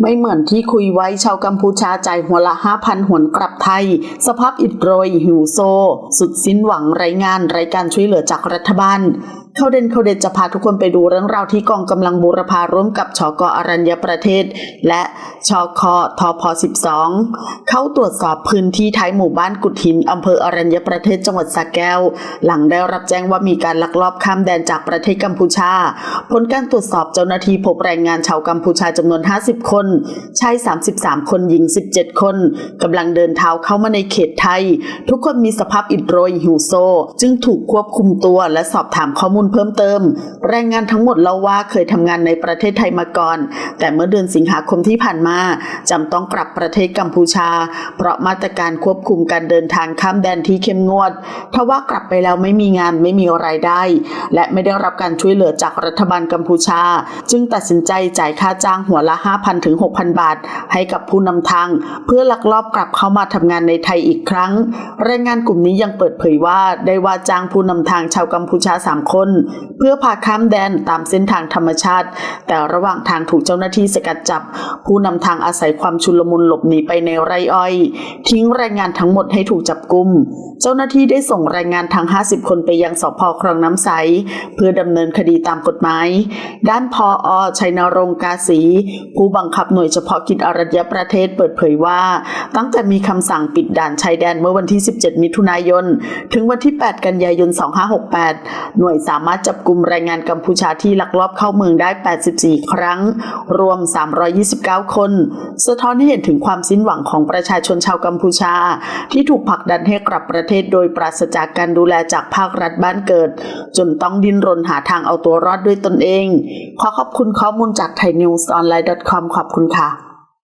ไม่เหมือนที่คุยไว้ชาวกัมพูชาจ่ายหัวละห้าพันหวนกลับไทย สภาพอิดโรยหิวโซ สุดสิ้นหวังไร้งานไร้การช่วยเหลือจากรัฐบาล เข้าเด่นเข้าเด่นจะพาทุกคนไปดูเรื่องราวที่กองกำลังบูรพาร่วมกับชกอรัญญประเทศ และชคทพ 12 เข้าตรวจสอบพื้นที่ท้ายหมู่บ้านกุดหินอำเภออรัญญประเทศจังหวัดสระแก้ว หลังได้รับแจ้งว่ามีการลักลอบข้ามแดนจากประเทศกัมพูชา ผลการตรวจสอบเจ้าหน้าที่พบแรงงานชาวกัมพูชาจำนวน 50 คนชาย 33 คนหญิง 17 คนกำลังเดินเท้าเข้ามาในเขตไทย ทุกคนมีสภาพอิดโรยหิวโซ จึงถูกควบคุมตัวและสอบถามข้อมูลเพิ่มเติม แรงงานทั้งหมดเล่าว่าเคยทำงานในประเทศไทยมาก่อน แต่เมื่อเดือนสิงหาคมที่ผ่านมาจำต้องกลับประเทศกัมพูชา เพราะมาตรการควบคุมการเดินทางข้ามแดนที่เข้มงวดทว่ากลับไปแล้วไม่มีงานไม่มีรายได้ และไม่ได้รับการช่วยเหลือจากรัฐบาลกัมพูชา จึงตัดสินใจจ่ายค่าจ้างหัวละ 5,000 ถึง 6,000 บาท ให้กับผู้นำทาง เพื่อลักลอบกลับเข้ามาทำงานในไทยอีกครั้ง แรงงานกลุ่มนี้ยังเปิดเผยว่าได้ว่าจ้างผู้นำทางชาวกัมพูชา 3 คนเพื่อพาข้ามแดนตามเส้นทางธรรมชาติ แต่ระหว่างทางถูกเจ้าหน้าที่สกัดจับ ผู้นำทางอาศัยความชุลมุนหลบหนีไปในไรอ้อย ทิ้งแรงงานทั้งหมดให้ถูกจับกุม เจ้าหน้าที่ได้ส่งแรงงานทั้ง 50 คนไปยังสพครองน้ำใส เพื่อดำเนินคดีตามกฎหมาย ด้านพออชัยนรงกาสีผู้บังคับหน่วยเฉพาะกิจอรัญญประเทศเปิดเผยว่า ตั้งแต่มีคำสั่งปิดด่านชายแดนเมื่อวันที่ 17 มิถุนายน ถึงวันที่ 8 กันยายน 2568 หน่วยสามารถจับกลุ่มแรงงานกัมพูชาที่ลักลอบเข้าเมืองได้ 84 ครั้ง รวม 329 คน สะท้อนให้เห็นถึงความสิ้นหวังของประชาชนชาวกัมพูชา ที่ถูกผลักดันให้กลับประเทศโดยปราศจากการดูแลจากภาครัฐบ้านเกิด จนต้องดิ้นรนหาทางเอาตัวรอดด้วยตนเอง ขอขอบคุณข้อมูลจากไทยนิวส์ออนไลน์ .com ขอบคุณค่ะ